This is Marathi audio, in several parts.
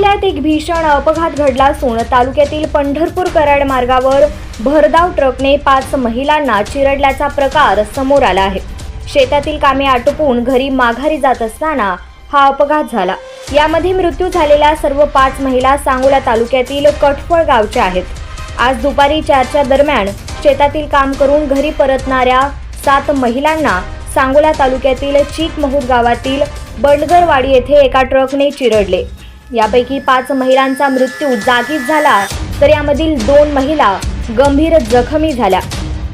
अकोल्यात एक भीषण अपघात घडला असून तालुक्यातील पंढरपूर कराड मार्गावर भरधाव ट्रकने पाच महिलांना चिरडल्याचा प्रकार समोर आला आहे. शेतातील कामे आटोपून घरी माघारी जात असताना हा अपघात झाला. यामध्ये मृत्यू झालेल्या सर्व पाच महिला सांगोला तालुक्यातील कठफळ गावच्या आहेत. आज दुपारी चारच्या दरम्यान शेतातील काम करून घरी परतणाऱ्या सात महिलांना सांगोला तालुक्यातील चीकमहूद गावातील बंडगरवाडी येथे एका ट्रकने चिरडले. यापैकी पाच महिलांचा मृत्यू जागीच झाला तर यामधील दोन महिला गंभीर जखमी झाल्या.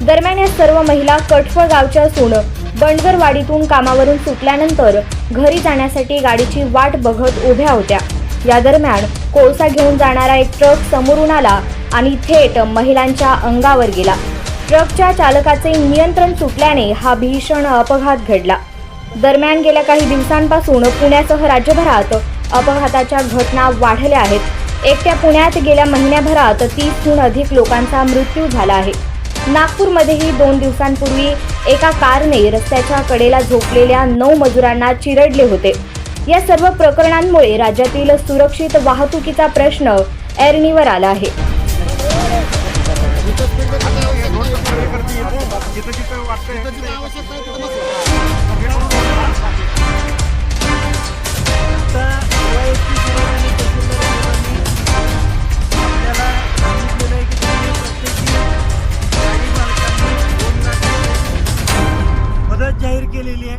दरम्यान या सर्व महिला कठफळ गावच्या असून बंडगरवाडीतून कामावरून सुटल्यानंतर घरी जाण्यासाठी गाडीची वाट बघत उभ्या होत्या. या दरम्यान कोळसा घेऊन जाणारा एक ट्रक समोरून आला आणि थेट महिलांच्या अंगावर गेला. ट्रकच्या चालकाचे नियंत्रण सुटल्याने हा भीषण अपघात घडला. दरम्यान गेल्या काही दिवसांपासून पुण्यासह राज्यभरात अपघाताच्या घटना वाढल्या आहेत एकट्या पुण्यात गेल्या महिन्याभरात तीसहून अधिक लोकांचा मृत्यू झाला आहे नागपूरमध्येही दोन दिवसांपूर्वी एका कारने रस्त्याच्या कडेला झोपलेल्या नऊ मजुरांना चिरडले होते या सर्व प्रकरणांमुळे राज्यातील सुरक्षित वाहतुकीचा प्रश्न ऐरणीवर आला आहे que Lilian.